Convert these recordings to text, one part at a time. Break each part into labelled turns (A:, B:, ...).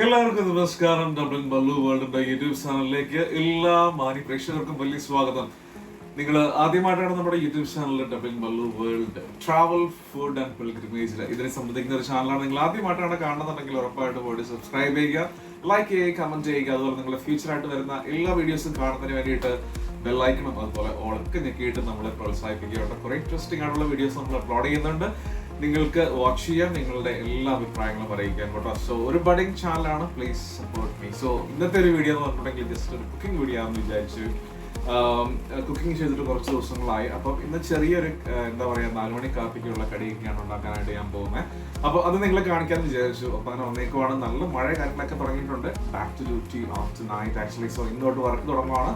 A: എല്ലാവർക്കും നമസ്കാരം. ഡബ്ലിൻ ബല്ലു വേൾഡിന്റെ യൂട്യൂബ് ചാനലിലേക്ക് എല്ലാ മാനി പ്രേക്ഷകർക്കും വലിയ സ്വാഗതം. നിങ്ങൾ ആദ്യമായിട്ടാണ് നമ്മുടെ യൂട്യൂബ് ചാനലിൽ Dublin Ballu world travel food and പിൽഗ്രിമേജിൽ ഇതിനെ സംബന്ധിക്കുന്ന ഒരു ചാനലാണ് നിങ്ങൾ ആദ്യമായിട്ടാണ് കാണുന്നുണ്ടെങ്കിൽ ഉറപ്പായിട്ട് പോയി സബ്സ്ക്രൈബ് ചെയ്യുക ലൈക്ക് ചെയ്യുക കമന്റ് ചെയ്യുക. അതുപോലെ നിങ്ങളുടെ ഫ്യൂച്ചറായിട്ട് വരുന്ന എല്ലാ വീഡിയോസും കാണുന്നതിന് വേണ്ടിയിട്ട് ബെല്ലൈക്കണം അതുപോലെ ഓളൊക്കെ ഞെക്കിയിട്ട് നമ്മളെ പ്രോത്സാഹിപ്പിക്കുക. കുറെ ഇൻട്രസ്റ്റിംഗ് ആയിട്ടുള്ള വീഡിയോസ് നമ്മൾ അപ്ലോഡ് ചെയ്യുന്നുണ്ട്. നിങ്ങൾക്ക് വാച്ച് ചെയ്യാം നിങ്ങളുടെ എല്ലാ അഭിപ്രായങ്ങളും അറിയിക്കാൻ കേട്ടോ സോ ഒരു ബഡിങ് ചാനലാണ് പ്ലീസ് സപ്പോർട്ട് മീ സോ ഇന്നത്തെ ഒരു വീഡിയോ എന്ന് പറഞ്ഞിട്ടുണ്ടെങ്കിൽ ജസ്റ്റ് ഒരു കുക്കിംഗ് വീഡിയോ ആണെന്ന് വിചാരിച്ചു. കുക്കിംഗ് ചെയ്തിട്ട് കുറച്ച് ദിവസങ്ങളായി. അപ്പം ഇന്ന് ചെറിയൊരു എന്താ പറയുക നാലുമണി കാപ്പിക്കുള്ള കടിയൊക്കെയാണ് ഉണ്ടാക്കാനായിട്ട് ഞാൻ പോകുന്നത് അപ്പോൾ അത് നിങ്ങളെ കാണിക്കാൻ വിചാരിച്ചു. അപ്പോൾ അങ്ങനെ വന്നേക്കുവാണ്. നല്ല മഴ കാര്യങ്ങളൊക്കെ തുടങ്ങിയിട്ടുണ്ട്. Back to duty after night actually so ഇന്നോട്ട് work തുടങ്ങുവാണ്.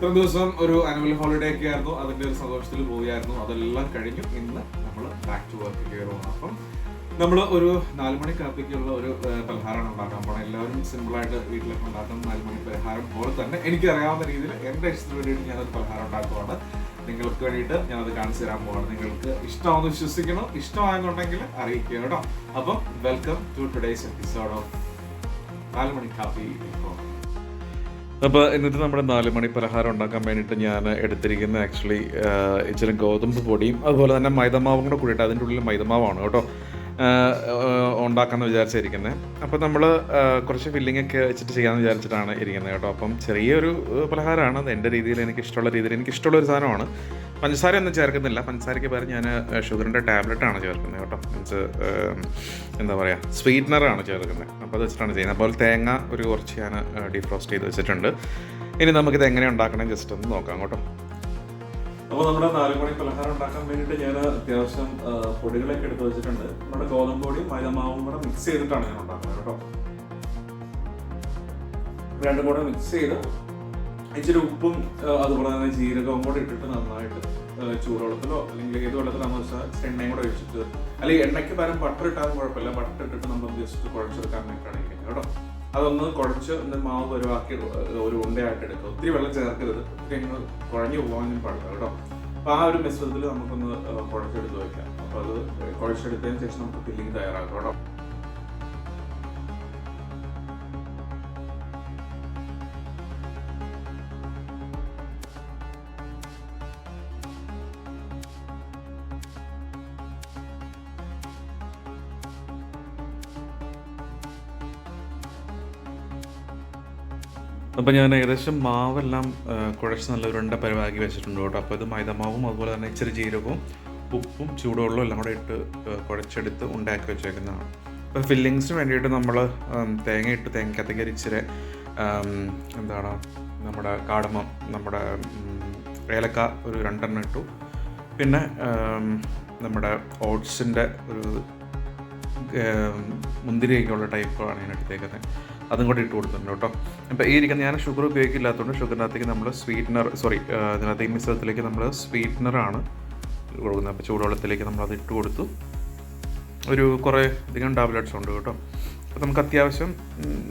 A: ഇത്രയും ദിവസം ഒരു ആനുവൽ ഹോളിഡേ ഒക്കെ ആയിരുന്നു. അതിന്റെ ഒരു സന്തോഷത്തിൽ പോവുകയായിരുന്നു. അതെല്ലാം കഴിഞ്ഞു. ഇന്ന് നമ്മൾ ബാക്ക് ടു വർക്ക് കയറുകയാണ് അപ്പം നമ്മൾ ഒരു നാലുമണി കാപ്പിക്കുള്ള ഒരു പലഹാരമാണ് ഉണ്ടാക്കാൻ പോകണം എല്ലാവരും സിമ്പിളായിട്ട് വീട്ടിലൊക്കെ ഉണ്ടാക്കുന്ന നാലുമണി പലഹാരം പോലെ തന്നെ എനിക്കറിയാവുന്ന രീതിയിൽ എന്റെ ഇഷ്ടത്തിന് വേണ്ടിയിട്ട് ഞാനത് പലഹാരം ഉണ്ടാക്കുവാണ്. നിങ്ങൾക്ക് വേണ്ടിയിട്ട് ഞാനത് കാണിച്ചു തരാൻ പോവാണ്. നിങ്ങൾക്ക് ഇഷ്ടമാണെന്ന് വിശ്വസിക്കണം. ഇഷ്ടമായെന്നുണ്ടെങ്കിൽ അറിയിക്കുക കേട്ടോ. അപ്പം welcome to today's episode of നാലുമണി കാപ്പി അപ്പോൾ ഇന്നത്തെ നമ്മുടെ നാല് മണി പലഹാരം ഉണ്ടാക്കാൻ വേണ്ടിയിട്ട് ഞാൻ എടുത്തിരിക്കുന്ന ആക്ച്വലി ഇച്ചിരി ഗോതമ്പ് പൊടിയും അതുപോലെ തന്നെ മൈദമാവും കൂടെ കൂടിയിട്ട് അതിന്റെ ഉള്ളിൽ മൈദമാവാണ് കേട്ടോ. ഉണ്ടാക്കാമെന്ന് വിചാരിച്ചിരിക്കുന്നത് അപ്പോൾ നമ്മൾ കുറച്ച് ഫില്ലിംഗ് ഒക്കെ വെച്ചിട്ട് ചെയ്യാമെന്ന് വിചാരിച്ചിട്ടാണ് ഇരിക്കുന്നത് കേട്ടോ. അപ്പം ചെറിയൊരു പലഹാരമാണ്. അത് എന്റെ രീതിയിൽ എനിക്ക് ഇഷ്ടമുള്ള രീതിയിൽ എനിക്ക് ഇഷ്ടമുള്ള ഒരു സാധനമാണ്. പഞ്ചസാര ഒന്നും ചേർക്കുന്നില്ല. പഞ്ചസാരയ്ക്ക് പകരം ഞാൻ ഷുഗറിന്റെ ടാബ്ലറ്റാണ് ചേർക്കുന്നത് കേട്ടോ. മീൻസ് എന്താ പറയുക സ്വീറ്റ്നറാണ് ചേർക്കുന്നത്. അപ്പോൾ അത് വെച്ചിട്ടാണ് ചെയ്യുന്നത്. അപ്പോൾ തേങ്ങ ഒരു കുറച്ച് ഞാൻ ഡീഫ്രോസ്റ്റ് ചെയ്ത് വെച്ചിട്ടുണ്ട്. ഇനി നമുക്കിത് എങ്ങനെ ഉണ്ടാക്കണം ജസ്റ്റ് ഒന്ന് നോക്കാം കേട്ടോ. അപ്പോൾ നമ്മുടെ നാല് മണി പലഹാരം ഉണ്ടാക്കാൻ വേണ്ടിയിട്ട് ഞാൻ അത്യാവശ്യം പൊടികളൊക്കെ എടുത്ത് വെച്ചിട്ടുണ്ട്. നമ്മുടെ ഗോതമ്പ് പൊടി മൈദമാവും കൂടെ മിക്സ് ചെയ്തിട്ടാണ് ഞാൻ ഉണ്ടാക്കുന്നത് കേട്ടോ. രണ്ടും കൂടെ മിക്സ് ചെയ്ത് ഇച്ചിരി ഉപ്പും അതുപോലെ തന്നെ ജീരകവും കൂടെ ഇട്ടിട്ട് നന്നായിട്ട് ചൂടുവെള്ളത്തിലോ അല്ലെങ്കിൽ ഏത് വെള്ളത്തിലോ നമ്മൾ എണ്ണയും കൂടെ ഒഴിച്ചിട്ട് അല്ലെങ്കിൽ എണ്ണയ്ക്ക് പകരം ബട്ടർ ഇട്ടാലും കുഴപ്പമില്ല. ബട്ടർ ഇട്ടിട്ട് നമ്മൾ ജസ്റ്റ് കുഴച്ചെടുക്കാൻ ഇരിക്കുന്നത് കേട്ടോ. അതൊന്ന് കുഴച്ച് ഒന്ന് മാവ് പരുവാക്കി ഒരു ഉണ്ടയായിട്ട് എടുക്കുക. ഒത്തിരി വെള്ളം ചേർക്കരുത്. ഒത്തിരി നിങ്ങൾ കുഴഞ്ഞു പോകാനും പാടില്ല കേട്ടോ. അപ്പോൾ ആ ഒരു മിശ്രിതത്തിൽ നമുക്കൊന്ന് കുഴച്ചെടുത്ത് വയ്ക്കാം അപ്പോൾ അത് കുഴച്ചെടുത്തതിന് ശേഷം നമുക്ക് ഫില്ലിങ് തയ്യാറാക്കാം കേട്ടോ. അപ്പോൾ ഞാൻ ഏകദേശം മാവെല്ലാം കുഴച്ച് നല്ല ഉരുണ്ട പരിവാക്കി വെച്ചിട്ടുണ്ട് കേട്ടോ. അപ്പോൾ ഇത് മൈദമാവും അതുപോലെ തന്നെ ഇച്ചിരി ജീരകവും ഉപ്പും ചൂടുവെള്ളവും എല്ലാം കൂടെ ഇട്ട് കുഴച്ചെടുത്ത് ഉണ്ടാക്കി വെച്ചേക്കുന്നതാണ്. അപ്പോൾ ഫില്ലിങ്സിന് വേണ്ടിയിട്ട് നമ്മൾ തേങ്ങ ഇട്ട് തേങ്ങക്കത്തേക്ക് ഇച്ചിരി എന്താണ് നമ്മുടെ കാടമം നമ്മുടെ ഏലക്ക ഒരു രണ്ടെണ്ണം ഇട്ടു. പിന്നെ നമ്മുടെ ഓട്സിന്റെ ഒരു മുന്തിരിയൊക്കെ മുന്തിരിയൊക്കെയുള്ള ടൈപ്പാണ് ഞാൻ എടുത്തേക്കുന്നത്. അതും കൂടി ഇട്ട് കൊടുത്തിട്ടുണ്ട് കേട്ടോ. അപ്പോൾ ഈ ഇരിക്കുന്ന ഞാൻ ഷുഗർ ഉപയോഗിക്കില്ലാത്തതുകൊണ്ട് ഷുഗറിനകത്തേക്ക് നമ്മൾ സ്വീറ്റ്നർ സോറി ഇതിനകത്തേക്ക് മിശ്രിതത്തിലേക്ക് നമ്മൾ സ്വീറ്റ്നറാണ് കൊടുക്കുന്നത്. അപ്പോൾ ചൂടുവെള്ളത്തിലേക്ക് നമ്മൾ അത് ഇട്ട് കൊടുത്തു. ഒരു കുറേ അധികം ടാബ്ലറ്റ്സ് ഉണ്ട് കേട്ടോ. അപ്പോൾ നമുക്ക് അത്യാവശ്യം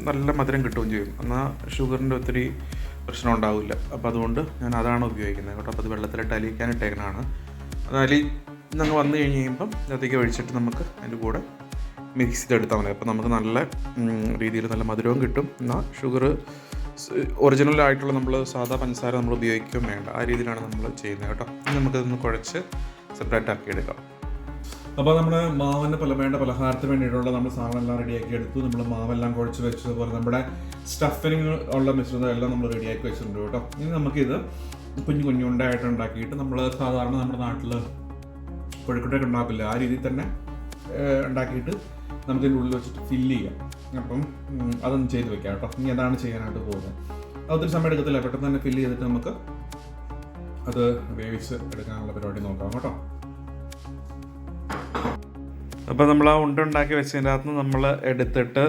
A: നല്ല മധുരം കിട്ടുകയും ചെയ്യും. എന്നാൽ ഷുഗറിന്റെ ഒത്തിരി പ്രശ്നം ഉണ്ടാവില്ല. അപ്പോൾ അതുകൊണ്ട് ഞാൻ അതാണ് ഉപയോഗിക്കുന്നത് കേട്ടോ. അപ്പോൾ അത് വെള്ളത്തിലിട്ട് അലിയിക്കാൻ ഇട്ടേക്കണതാണ് അത് അലി ഞങ്ങൾ വന്നു കഴിഞ്ഞ് കഴിയുമ്പം അതിലേക്ക് ഒഴിച്ചിട്ട് നമുക്ക് അതിന്റെ കൂടെ മിക്സ് ചെയ്തെടുത്താൽ മതി. അപ്പോൾ നമുക്ക് നല്ല രീതിയിൽ നല്ല മധുരവും കിട്ടും. എന്നാൽ ഷുഗർ ഒറിജിനലായിട്ടുള്ള നമ്മൾ സാധാ പഞ്ചസാര നമ്മൾ ഉപയോഗിക്കുകയും വേണ്ട. ആ രീതിയിലാണ് നമ്മൾ ചെയ്യുന്നത് കേട്ടോ. നമുക്കതൊന്ന് കുഴച്ച് സെപ്പറേറ്റ് ആക്കി എടുക്കാം. അപ്പോൾ നമ്മൾ മാവിന് പല വേണ്ട പലഹാരത്തിന് വേണ്ടിയിട്ടുള്ള നമ്മൾ സാധനമെല്ലാം റെഡിയാക്കി എടുത്തു. നമ്മൾ മാവെല്ലാം കുഴച്ച് വെച്ചതുപോലെ നമ്മുടെ സ്റ്റഫിങ് ഉള്ള മിശ്രിതം എല്ലാം നമ്മൾ റെഡിയാക്കി വെച്ചിട്ടുണ്ട് കേട്ടോ. ഇനി നമുക്കിത് കുഞ്ഞു കുഞ്ഞുണ്ടായിട്ട് ഉണ്ടാക്കിയിട്ട് നമ്മൾ സാധാരണ നമ്മുടെ നാട്ടിൽ കോഴിക്കോട്ടൊക്കെ ഉണ്ടാക്കില്ല ആ രീതിയിൽ തന്നെ ഉണ്ടാക്കിയിട്ട് നമുക്ക് ഇതിന്റെ ഉള്ളിൽ വെച്ചിട്ട് ഫില്ല് ചെയ്യാം. അപ്പം അതൊന്ന് ചെയ്ത് വെക്കാം കേട്ടോ. ഇനി അതാണ് ചെയ്യാനായിട്ട് പോകുന്നത്. അതൊത്തിരി സമയം എടുക്കത്തില്ല. പെട്ടെന്ന് തന്നെ ഫില്ല് ചെയ്തിട്ട് നമുക്ക് അത് വേവിച്ച് എടുക്കാനുള്ള പരിപാടി നോക്കാം കേട്ടോ. അപ്പോൾ നമ്മൾ ആ ഉണ്ട ഉണ്ടാക്കി വെച്ചതിന്റെ അകത്ത് നമ്മൾ എടുത്തിട്ട്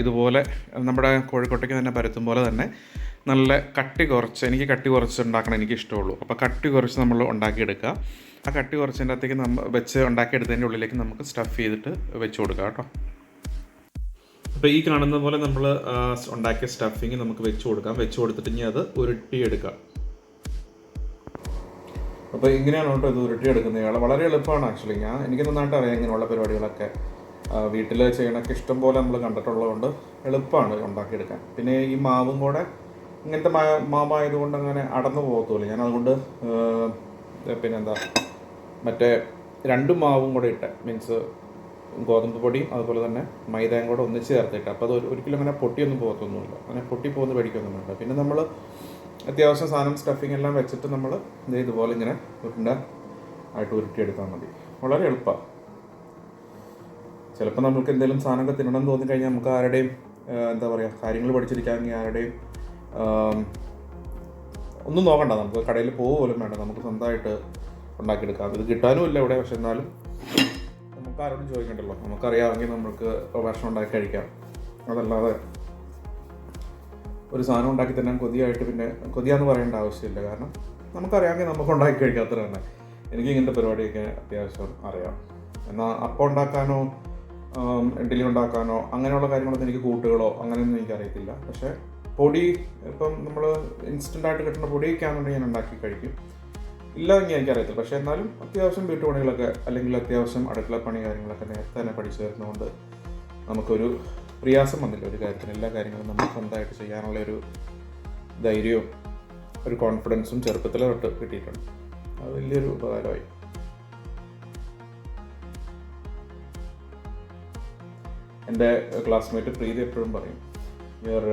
A: ഇതുപോലെ നമ്മുടെ കോഴിക്കോട്ടേക്ക് തന്നെ പരത്തും പോലെ തന്നെ നല്ല കട്ടി കുറച്ച് എനിക്ക് കട്ടി കുറച്ച് ഉണ്ടാക്കണം എനിക്ക് ഇഷ്ടമുള്ളൂ അപ്പോൾ കട്ടി കുറച്ച് നമ്മൾ ഉണ്ടാക്കിയെടുക്കുക ആ കട്ടി കുറച്ചതിന്റെ അകത്തേക്ക് നമ്മൾ വെച്ച് ഉണ്ടാക്കിയെടുത്തതിന്റെ ഉള്ളിലേക്ക് നമുക്ക് സ്റ്റഫ് ചെയ്തിട്ട് വെച്ച് കൊടുക്കാം കേട്ടോ. അപ്പോൾ ഈ കാണുന്ന പോലെ നമ്മൾ ഉണ്ടാക്കിയ സ്റ്റഫിങ് നമുക്ക് വെച്ച് കൊടുക്കാം. വെച്ച് കൊടുത്തിട്ട് ഇനി അത് ഉരുട്ടിയെടുക്കാം അപ്പോൾ ഇങ്ങനെയാണ് കേട്ടോ ഇത് ഉരുട്ടി എടുക്കുന്നത്. ഇയാൾ വളരെ എളുപ്പമാണ് ആക്ച്വലി ഞാൻ എനിക്ക് നന്നായിട്ട് അറിയാം ഇങ്ങനെയുള്ള പരിപാടികളൊക്കെ.
B: വീട്ടിൽ ചെയ്യണൊക്കെ ഇഷ്ടം പോലെ നമ്മൾ കണ്ടിട്ടുള്ളതുകൊണ്ട് എളുപ്പമാണ് ഉണ്ടാക്കിയെടുക്കാൻ. പിന്നെ ഈ മാവും കൂടെ ഇങ്ങനത്തെ മാവായതുകൊണ്ട് അങ്ങനെ അടന്നു പോകത്തുള്ളൂ ഞാൻ അതുകൊണ്ട് പിന്നെന്താ മറ്റേ രണ്ട് മാവും കൂടെ ഇട്ട് മീൻസ് ഗോതമ്പ് പൊടിയും അതുപോലെ തന്നെ മൈദയും കൂടെ ഒന്നിച്ച് ചേർത്തിട്ട്. അപ്പോൾ അത് ഒരു- ഒരിക്കലും അങ്ങനെ പൊട്ടിയൊന്നും പോകത്തൊന്നുമില്ല. അങ്ങനെ പൊട്ടി പോകുന്ന പേടിക്കൊന്നും വേണ്ട. പിന്നെ നമ്മൾ അത്യാവശ്യം സാധനം സ്റ്റഫിങ് എല്ലാം വെച്ചിട്ട് നമ്മൾ ഇതുപോലെ ഇങ്ങനെ ഉരുണ്ട ആയിട്ട് ഉരുട്ടിയെടുത്താൽ മതി. വളരെ എളുപ്പമാണ് ചിലപ്പോൾ നമുക്ക് എന്തെങ്കിലും സാധനമൊക്കെ തിന്നണം തോന്നി കഴിഞ്ഞാൽ നമുക്ക് ആരുടെയും എന്താ പറയുക കാര്യങ്ങൾ പഠിച്ചിരിക്കാമെങ്കിൽ ആരുടെയും ഒന്നും നോക്കണ്ട. നമുക്ക് കടയിൽ പോകുക പോലും വേണ്ട. നമുക്ക് സ്വന്തമായിട്ട് ഉണ്ടാക്കിയെടുക്കാം. ഇത് കിട്ടാനും ഇല്ല ഇവിടെ പക്ഷെ എന്നാലും നമുക്ക് ആരോടും ചോദിക്കണ്ടല്ലോ. നമുക്കറിയാമെങ്കിൽ നമുക്ക് ഭക്ഷണം ഉണ്ടാക്കി കഴിക്കാം. അതല്ലാതെ ഒരു സാധനം ഉണ്ടാക്കി തന്നെ കൊതിയായിട്ട് പിന്നെ കൊതിയാന്ന് പറയേണ്ട ആവശ്യമില്ല. കാരണം നമുക്കറിയാമെങ്കിൽ നമുക്ക് ഉണ്ടാക്കി കഴിക്കാത്ത തന്നെ. എനിക്ക് ഇങ്ങനത്തെ പരിപാടിയൊക്കെ അത്യാവശ്യം അറിയാം. എന്നാൽ അപ്പം ഉണ്ടാക്കാനോ ഇഡ്ഡലി ഉണ്ടാക്കാനോ അങ്ങനെയുള്ള കാര്യങ്ങളൊന്നും എനിക്ക് കൂട്ടുകളോ അങ്ങനെയൊന്നും എനിക്കറിയത്തില്ല. പക്ഷേ പൊടി ഇപ്പം നമ്മൾ ഇൻസ്റ്റന്റായിട്ട് കിട്ടുന്ന പൊടിയൊക്കെ ആണെന്നുണ്ടെങ്കിൽ ഞാൻ ഉണ്ടാക്കി കഴിക്കും. ഇല്ലെങ്കിൽ എനിക്കറിയത്തില്ല. പക്ഷേ എന്നാലും അത്യാവശ്യം വീട്ടുപണികളൊക്കെ അല്ലെങ്കിൽ അത്യാവശ്യം അടുക്കള പണി കാര്യങ്ങളൊക്കെ നേരത്തെ തന്നെ പഠിച്ചു വരുന്നതുകൊണ്ട് നമുക്കൊരു പ്രയാസം വന്നില്ല. ഒരു കാര്യത്തിന് എല്ലാ കാര്യങ്ങളും നമുക്ക് സ്വന്തമായിട്ട് ചെയ്യാനുള്ള ഒരു ധൈര്യവും ഒരു കോൺഫിഡൻസും ചെറുപ്പത്തിൽ തൊട്ട് കിട്ടിയിട്ടുണ്ട്. അത് വലിയൊരു ഉപകാരമായി. എന്റെ ക്ലാസ്മേറ്റ് പ്രീതി എപ്പോഴും പറയും യുവർ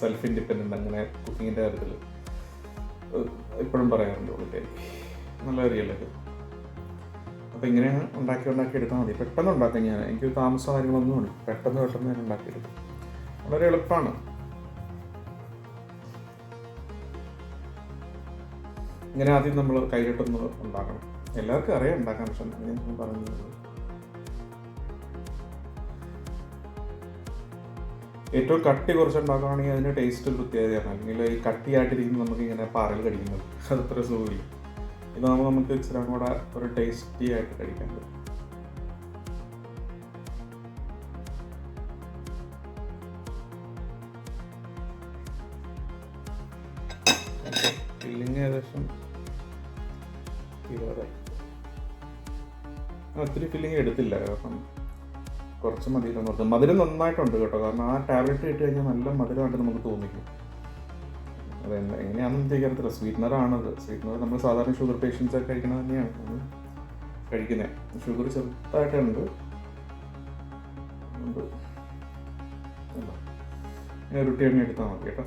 B: സെൽഫ് ഇൻഡിപെൻഡന്റ് അങ്ങനെ കുക്കിങ്ങിന്റെ കാര്യത്തിൽ എപ്പോഴും പറയാറുണ്ട് പുള്ളിക്കാരി നല്ല കാര്യമല്ലേ ഇത്. അപ്പോൾ ഇങ്ങനെ ഉണ്ടാക്കി ഉണ്ടാക്കി എടുത്താൽ മതി. പെട്ടെന്ന് ഉണ്ടാക്കാം ഞാൻ. എനിക്ക് താമസം കാര്യങ്ങളൊന്നും ഉണ്ട് പെട്ടെന്ന് പെട്ടെന്ന് ഞാൻ ഉണ്ടാക്കിയെടുക്കും വളരെ എളുപ്പമാണ് ഇങ്ങനെ ആദ്യം നമ്മൾ കൈയിട്ടൊന്ന് ഉണ്ടാക്കണം. എല്ലാവർക്കും അറിയാം ഉണ്ടാക്കാൻ പക്ഷെ ഞാൻ പറയുന്നത് ഏറ്റവും കട്ടി കുറച്ചുണ്ടാക്കുകയാണെങ്കിൽ അതിന് ടേസ്റ്റ് പ്രത്യേകതയാണ്. അല്ലെങ്കിൽ ഈ കട്ടിയായിട്ടിരിക്കുമ്പോൾ നമുക്ക് ഇങ്ങനെ പാറയിൽ കടിക്കുന്നത്. അതത്ര സുഖമില്ല. ഇതാകുമ്പോൾ നമുക്ക് ഇച്ചിരി കൂടെ ഒരു ടേസ്റ്റി ആയിട്ട് കഴിക്കാൻ പറ്റും. ഏകദേശം ഒത്തിരി ഫില്ലിങ് എടുത്തില്ല. കാരണം കുറച്ച് മതിയില്ലെന്ന് കുറച്ച് മധുരം നന്നായിട്ടുണ്ട് കേട്ടോ. കാരണം ആ ടാബ്ലറ്റ് ഇട്ട് കഴിഞ്ഞാൽ നല്ല മധുരമായിട്ട് നമുക്ക് തോന്നിക്കും. അത് എങ്ങനെയാണെന്ന് എനിക്കറിയത്തില്ല. സ്വീറ്റ്നറാണത് സ്വീറ്റ്നർ നമ്മൾ സാധാരണ ഷുഗർ പേഷ്യൻസ് ഒക്കെ കഴിക്കുന്നത് തന്നെയാണ്. കഴിക്കുന്നത് ഷുഗർ ചെറുതായിട്ടുണ്ട്. ഇങ്ങനെ ഉരുട്ടി എണ്ണ എടുത്താൽ മതി കേട്ടോ.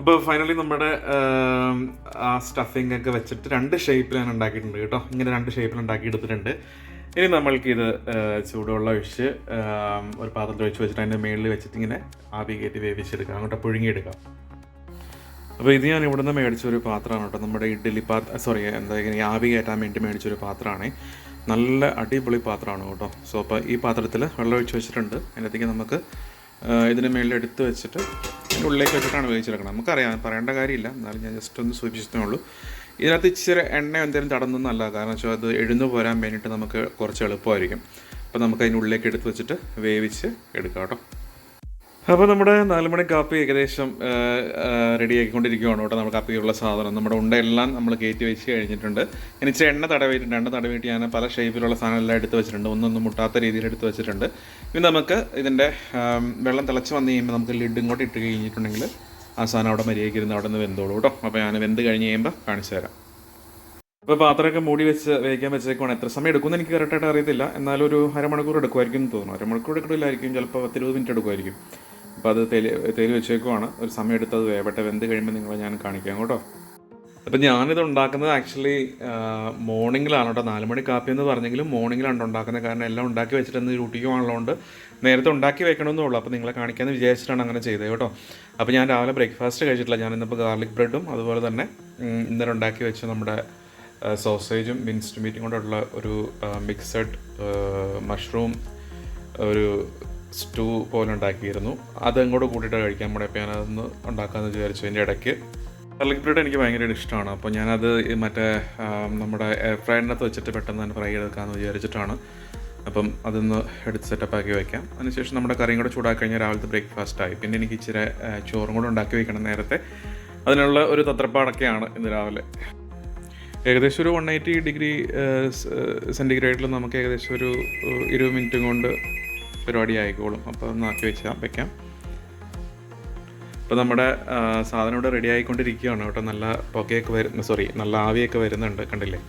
B: അപ്പോൾ ഫൈനലി നമ്മുടെ ആ സ്റ്റഫിംഗ് ഒക്കെ വെച്ചിട്ട് രണ്ട് ഷേപ്പിൽ ഞാൻ ഉണ്ടാക്കിയിട്ടുണ്ട് കേട്ടോ. ഇങ്ങനെ രണ്ട് ഷേപ്പിൽ ഉണ്ടാക്കി എടുത്തിട്ടുണ്ട്. ഇനി നമ്മൾക്കിത് ഇത് ചൂടുവെള്ളം ഒഴിച്ച് ഒരു പാത്രത്തിൽ ഒഴിച്ച് വെച്ചിട്ട് അതിന്റെ മേളിൽ വെച്ചിട്ട് ഇങ്ങനെ ആവി കയറ്റി വേവിച്ചെടുക്കാം. അങ്ങോട്ട് പുഴുങ്ങിയെടുക്കാം. അപ്പോൾ ഇത് ഞാൻ ഇവിടുന്ന് മേടിച്ച ഒരു പാത്രമാണ് കേട്ടോ. നമ്മുടെ ഇഡ്ഡലി പാത്ര സോറി എന്താ ഇങ്ങനെ ആവി കയറ്റാൻ വേണ്ടി മേടിച്ചൊരു പാത്രമാണ്. നല്ല അടിപൊളി പാത്രമാണ് കേട്ടോ. സോ അപ്പോൾ ഈ പാത്രത്തിൽ വെള്ളം ഒഴിച്ച് വെച്ചിട്ടുണ്ട്. അതിനകത്തേക്ക് നമുക്ക് ഇതിന് മേളിൽ എടുത്ത് വെച്ചിട്ട് അതിന്റെ ഉള്ളിലേക്ക് വെച്ചിട്ടാണ് വേവിച്ചെടുക്കണം നമുക്കറിയാം പറയേണ്ട കാര്യമില്ല. എന്നാലും ഞാൻ ജസ്റ്റ് ഒന്ന് സൂചിപ്പിച്ചതേ ഉള്ളൂ. ഇതിനകത്ത് ഇച്ചിരി എണ്ണ എന്തെങ്കിലും തടന്നൊന്നല്ല കാരണം വെച്ചാൽ അത് എഴുന്നു പോരാൻ വേണ്ടിയിട്ട് നമുക്ക് കുറച്ച് എളുപ്പമായിരിക്കും. അപ്പോൾ നമുക്ക് അതിന്റെ ഉള്ളിലേക്ക് എടുത്ത് വെച്ചിട്ട് വേവിച്ച് എടുക്കാം കേട്ടോ. അപ്പോൾ നമ്മുടെ നാലുമണി കാപ്പി ഏകദേശം റെഡി ആക്കിക്കൊണ്ടിരിക്കുകയാണ് കേട്ടോ. നമ്മൾ കാപ്പിയുള്ള സാധനം. നമ്മുടെ ഉണ്ടെല്ലാം നമ്മൾ കയറ്റി വെച്ച് കഴിഞ്ഞിട്ടുണ്ട്. ഇനി എണ്ണ തടവിയിട്ടുണ്ട് എണ്ണ തടവിയിട്ട് ഞാൻ പല ഷേപ്പിലുള്ള സാധനമെല്ലാം എടുത്ത് വെച്ചിട്ടുണ്ട്. ഒന്നൊന്നും മുട്ടാത്ത രീതിയിൽ എടുത്ത് വെച്ചിട്ടുണ്ട്. ഇനി നമുക്ക് ഇതിന്റെ വെള്ളം തിളച്ച് വന്ന് കഴിയുമ്പോൾ നമുക്ക് ലിഡ് ഇങ്ങോട്ട് ഇട്ട് കഴിഞ്ഞിട്ടുണ്ടെങ്കിൽ ആ സാധനം അവിടെ മര്യാദയ്ക്ക് ഇരുന്ന് അവിടെ നിന്ന് വെന്തോളൂ കേട്ടോ. അപ്പോൾ ഞാൻ വെന്ത് കഴിഞ്ഞ് കഴിയുമ്പോൾ കാണിച്ചു തരാം. അപ്പോൾ പാത്രമൊക്കെ മൂടി വെച്ച് വേവിക്കാൻ വെച്ചേക്കുവാണ്. എത്ര സമയം എടുക്കുമെന്ന് എനിക്ക് കറക്റ്റായിട്ട് അറിയത്തില്ല. എന്നാലും ഒരു അരമണിക്കൂർ എടുക്കുമായിരിക്കും എന്ന് തോന്നുന്നു. അരമണിക്കൂർ എടുക്കില്ലായിരിക്കും ചിലപ്പോൾ പത്തിരുപത് മിനിറ്റ് എടുക്കുമായിരിക്കും. അപ്പോൾ അത് തേൽ തേൽ വെച്ചേക്കുവാണ്. ഒരു സമയം എടുത്തത് വേവട്ടെ. വെന്ത് കഴിയുമ്പോൾ നിങ്ങളെ ഞാൻ കാണിക്കാം കേട്ടോ. അപ്പം ഞാനിത് ഉണ്ടാക്കുന്നത് ആക്ച്വലി മോർണിംഗിലാണ് കേട്ടോ. നാല് മണി കാപ്പി എന്ന് പറഞ്ഞെങ്കിലും മോർണിംഗിലാണ് ഉണ്ടാക്കുന്നത്. കാരണം എല്ലാം ഉണ്ടാക്കി വെച്ചിട്ട് ഡ്യൂട്ടിക്ക് പോകാനുള്ളതുകൊണ്ട് നേരത്തെ ഉണ്ടാക്കി വെക്കണമെന്നേ ഉള്ളൂ. അപ്പോൾ നിങ്ങളെ കാണിക്കാമെന്ന് വിചാരിച്ചിട്ടാണ് അങ്ങനെ ചെയ്തത് കേട്ടോ. അപ്പോൾ ഞാൻ രാവിലെ ബ്രേക്ക്ഫാസ്റ്റ് കഴിച്ചിട്ടില്ല. ഞാൻ ഇന്നിപ്പോൾ ഗാർലിക് ബ്രെഡും അതുപോലെ തന്നെ ഇന്നലെ ഉണ്ടാക്കി വെച്ച നമ്മുടെ സോസേജും മിൻസ്റ്റ് മീറ്റും കൊണ്ടുള്ള ഒരു മിക്സഡ് മഷ്റൂം ഒരു സ്റ്റൂ പോലെ ഉണ്ടാക്കിയിരുന്നു. അത് അങ്ങോട്ട് കൂട്ടിയിട്ട് കഴിക്കാൻ കൂടെ അപ്പോൾ ഞാനതൊന്ന് ഉണ്ടാക്കാമെന്ന് വിചാരിച്ചു അതിന്റെ ഇടയ്ക്ക്. ഗാർലിക് ബ്രെഡ് എനിക്ക് ഭയങ്കര ഇഷ്ടമാണ്. അപ്പോൾ ഞാനത് മറ്റേ നമ്മുടെ എയർ ഫ്രൈനകത്ത് വെച്ചിട്ട് പെട്ടെന്ന് തന്നെ ഫ്രൈ ചെയ്തെടുക്കാമെന്ന് വിചാരിച്ചിട്ടാണ്. അപ്പം അതൊന്ന് എടുത്ത് സെറ്റപ്പ് ആക്കി വെക്കാം. അതിനുശേഷം നമ്മുടെ കറിയും കൂടെ ചൂടാക്കി കഴിഞ്ഞാൽ രാവിലത്തെ ബ്രേക്ക്ഫാസ്റ്റ് ആയി. പിന്നെ എനിക്ക് ഇച്ചിരി ചോറും കൂടെ ഉണ്ടാക്കി വയ്ക്കണം നേരത്തെ. അതിനുള്ള ഒരു തത്രപ്പാടൊക്കെയാണ് ഇന്ന് രാവിലെ. ഏകദേശം ഒരു വൺ എയ്റ്റി ഡിഗ്രി സെന്റിഗ്രേഡിൽ നമുക്ക് ഏകദേശം ഒരു ഇരുപത് മിനിറ്റും കൊണ്ട് പരിപാടി ആയിക്കോളും. അപ്പോൾ ഒന്ന് ആക്കി വെച്ചാൽ വെക്കാം. അപ്പോൾ നമ്മുടെ സാധനം ഇവിടെ റെഡി ആയിക്കൊണ്ടിരിക്കുകയാണ്. കേട്ടോ നല്ല പുകയൊക്കെ വരുന്ന സോറി നല്ല ആവിയൊക്കെ വരുന്നുണ്ട്. കണ്ടില്ലേ?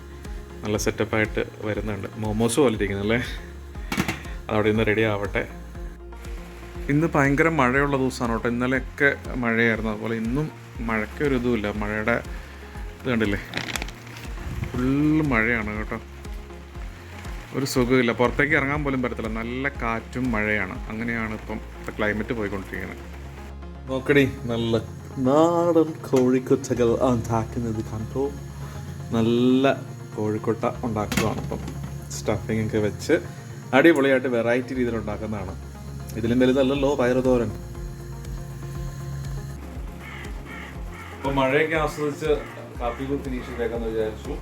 B: നല്ല സെറ്റപ്പായിട്ട് വരുന്നുണ്ട്. മോമോസ് പോലെ ഇരിക്കുന്നല്ലേ അതവിടെ ഇന്ന് റെഡി ആവട്ടെ. ഇന്ന് ഭയങ്കര മഴയുള്ള ദിവസമാണ് കേട്ടോ. ഇന്നലെയൊക്കെ മഴയായിരുന്നു. അതുപോലെ ഇന്നും മഴയ്ക്ക് ഒരു ഇതുമില്ല. മഴയുടെ ഇത് കണ്ടില്ലേ? ഫുള്ള് മഴയാണ് കേട്ടോ. ഒരു സുഖമില്ല. പുറത്തേക്ക് ഇറങ്ങാൻ പോലും പറ്റത്തില്ല. നല്ല കാറ്റും മഴയാണ്. അങ്ങനെയാണ് ഇപ്പം ക്ലൈമറ്റ് പോയിക്കൊണ്ടിരിക്കുന്നത്. നോക്കടി നല്ല നാടൻ കോഴിക്കൊച്ചകൾ ഉണ്ടാക്കുന്നത് കണ്ടോ. നല്ല കോഴിക്കൊട്ട ഉണ്ടാക്കുകയാണ് ഇപ്പം സ്റ്റഫിംഗ് ഒക്കെ വെച്ച് അടിപൊളിയായിട്ട് വെറൈറ്റി രീതിയിൽ ഉണ്ടാക്കുന്നതാണ്. ഇതിലും വലുതല്ലല്ലോ പയറുതോരൻ. ഇപ്പൊ മഴയൊക്കെ ആസ്വദിച്ച് കാപ്പി ഫിനിഷ് ചെയ്തേക്കാന്ന് വിചാരിച്ചു.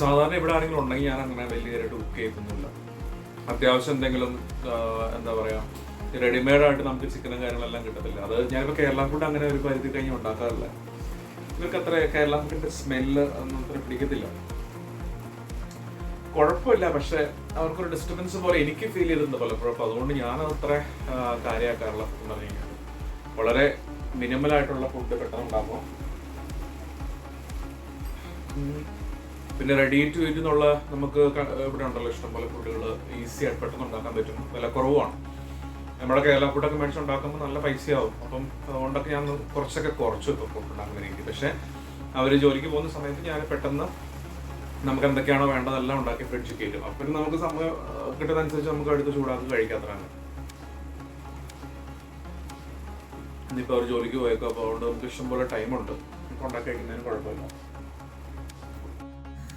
B: സാധാരണ ഇവിടെ ആരെങ്കിലും ഉണ്ടെങ്കിൽ ഞാൻ അങ്ങനെ വലിയതായിട്ട് കുക്ക് ചെയ്യുന്നില്ല അത്യാവശ്യം എന്തെങ്കിലും എന്താ പറയാ റെഡിമെയ്ഡ് ആയിട്ട് നമുക്ക് ചിക്കനും കാര്യങ്ങളെല്ലാം കിട്ടത്തില്ല. അത് ഞാനിപ്പോൾ കേരള ഫുഡ് അങ്ങനെ ഒരു പരിധി കഴിഞ്ഞ് ഉണ്ടാക്കാറില്ല. ഇവർക്ക് അത്ര കേരള ഫുഡിന്റെ സ്മെല്ല് ഒന്നും അത്ര പിടിക്കത്തില്ല. കുഴപ്പമില്ല പക്ഷെ അവർക്കൊരു ഡിസ്റ്റർബൻസ് പോലെ എനിക്ക് ഫീൽ ചെയ്തിട്ടുണ്ട് പലപ്പോഴും. അപ്പോൾ അതുകൊണ്ട് ഞാൻ അത്ര കാര്യമാക്കാറില്ല എന്ന് പറഞ്ഞു കഴിഞ്ഞാൽ വളരെ മിനിമൽ ആയിട്ടുള്ള ഫുഡ് പെട്ടെന്ന് ഉണ്ടാകുമ്പോൾ പിന്നെ റെഡി ടു ഈറ്റ് എന്നുള്ള നമുക്ക് ഇവിടെ ഉണ്ടല്ലോ ഇഷ്ടംപോലെ ഫുഡുകൾ ഈസി ആയിട്ട് പെട്ടെന്ന് ഉണ്ടാക്കാൻ പറ്റും. വില കുറവാണ് നമ്മുടെ കേരള ഫുഡൊക്കെ മേടിച്ച് ഉണ്ടാക്കുമ്പോൾ നല്ല പൈസയാവും. അപ്പം അതുകൊണ്ടൊക്കെ ഞാൻ കുറച്ചൊക്കെ കുറച്ചു ഇപ്പം ഫുഡ് ഉണ്ടാക്കുന്ന രീതി പക്ഷേ അവർ ജോലിക്ക് പോകുന്ന സമയത്ത് ഞാൻ പെട്ടെന്ന് നമുക്ക് എന്തൊക്കെയാണോ വേണ്ടതെല്ലാം ഉണ്ടാക്കി ഫ്രിഡ്ജിൽ കയറ്റും. അപ്പം നമുക്ക് സമയം കിട്ടുന്നതനുസരിച്ച് നമുക്ക് അടുത്ത് ചൂടാക്കി കഴിക്കാത്തതാണ് ഇനിയിപ്പോൾ അവർ ജോലിക്ക് പോയേക്കും. അപ്പോൾ അതുകൊണ്ട് നമുക്ക് ഇഷ്ടംപോലെ ടൈമുണ്ട് ഉണ്ടാക്കി കഴിക്കുന്നതിന് കുഴപ്പമില്ല.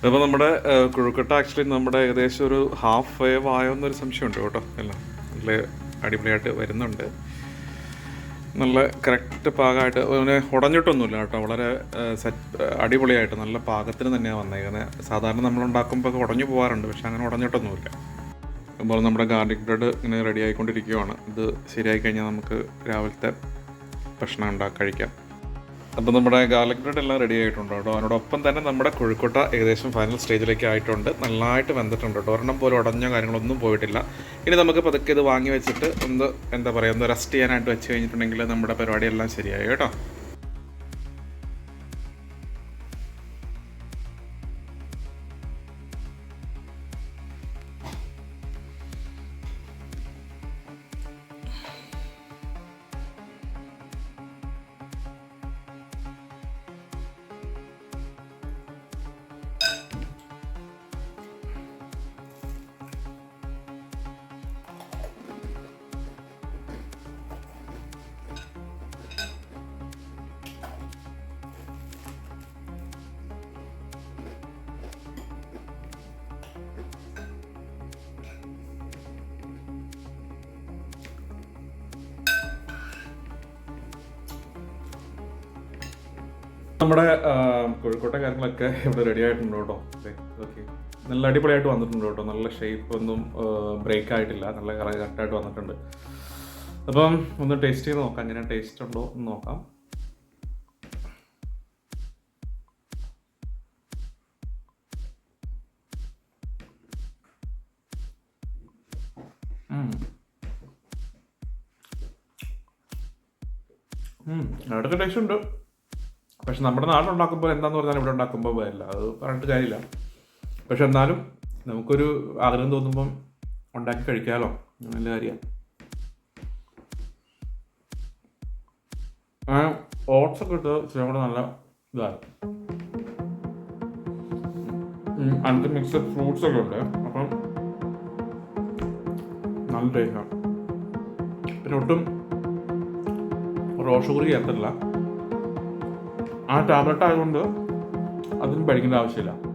B: അപ്പോൾ നമ്മുടെ കുഴുക്കട്ട ആക്ച്വലി നമ്മുടെ ഏകദേശം ഒരു ഹാഫ് വേവ് ആയോ എന്നൊരു സംശയമുണ്ട് കേട്ടോ. അല്ല നല്ല അടിപൊളിയായിട്ട് വരുന്നുണ്ട്. നല്ല കറക്റ്റ് പാകമായിട്ട് അങ്ങനെ ഉടഞ്ഞിട്ടൊന്നുമില്ല കേട്ടോ. വളരെ സെറ്റ് അടിപൊളിയായിട്ട് നല്ല പാകത്തിന് തന്നെയാണ് വന്നേക്കുന്നത് സാധാരണ നമ്മൾ ഉണ്ടാക്കുമ്പോൾ ഉടഞ്ഞു പോകാറുണ്ട് പക്ഷെ അങ്ങനെ ഉടഞ്ഞിട്ടൊന്നുമില്ല. അതുപോലെ നമ്മുടെ ഗാർലിക് ബ്രെഡ് ഇങ്ങനെ റെഡി ആയിക്കൊണ്ടിരിക്കുകയാണ് ഇത് ശരിയായി കഴിഞ്ഞാൽ നമുക്ക് രാവിലത്തെ ഭക്ഷണം ഉണ്ടാക്കി കഴിക്കാം. അപ്പോൾ നമ്മുടെ ഗാർലിക് എല്ലാം റെഡി ആയിട്ടുണ്ട് കേട്ടോ. അതിനോടൊപ്പം തന്നെ നമ്മുടെ കോഴിക്കോട്ട ഏകദേശം ഫൈനൽ സ്റ്റേജിലേക്ക് ആയിട്ടുണ്ട്. നന്നായിട്ട് വെന്തിട്ടുണ്ട് കേട്ടോ. ഒരെണ്ണം പോലും ഉടഞ്ഞോ കാര്യങ്ങളൊന്നും പോയിട്ടില്ല. ഇനി നമുക്ക് പതുക്കെ ഇത് വാങ്ങി വെച്ചിട്ട് ഒന്ന് എന്താ പറയുക ഒന്ന് റെസ്റ്റ് ചെയ്യാനായിട്ട് വെച്ച് കഴിഞ്ഞിട്ടുണ്ടെങ്കിൽ നമ്മുടെ പരിപാടിയെല്ലാം ശരിയായി കേട്ടോ. നമ്മുടെ കോഴിക്കോട്ടെ കാര്യങ്ങളൊക്കെ ഇവിടെ റെഡി ആയിട്ടുണ്ട് കേട്ടോ. ഓക്കെ നല്ല അടിപൊളിയായിട്ട് വന്നിട്ടുണ്ട് കേട്ടോ. നല്ല ഷേപ്പ് ഒന്നും ബ്രേക്ക് ആയിട്ടില്ല. നല്ല കറക്റ്റായിട്ട് വന്നിട്ടുണ്ട്. അപ്പം ഒന്ന് ടേസ്റ്റ് ചെയ്ത് നോക്കാം. എങ്ങനെ ടേസ്റ്റ് ഉണ്ടോ എന്ന് നോക്കാം. ഇടയ്ക്ക് ടേസ്റ്റ് ഉണ്ട്. പക്ഷെ നമ്മുടെ നാട്ടിലുണ്ടാക്കുമ്പോൾ എന്താന്ന് പറഞ്ഞാൽ ഇവിടെ ഉണ്ടാക്കുമ്പോൾ വരില്ല അത് പറഞ്ഞിട്ട് കാര്യമില്ല. പക്ഷെ എന്നാലും നമുക്കൊരു ആഗ്രഹം തോന്നുമ്പം ഉണ്ടാക്കി കഴിക്കാമല്ലോ നല്ല കാര്യം ഓട്സ് ഒക്കെ ഇട്ട് ഇച്ചിരി കൂടെ നല്ല ഇതാണ്. അതിനകത്ത് മിക്സഡ് ഫ്രൂട്ട്സ് ഒക്കെ ഉണ്ട്. അപ്പം നല്ല ടേസ്റ്റാണ് പിന്നെ ഒട്ടും റോഷുകുറി ചേർത്തിട്ടില്ല. ആ ടാബ്ലറ്റ് ആയതുകൊണ്ട് അതിന് പഠിക്കേണ്ട ആവശ്യമില്ല.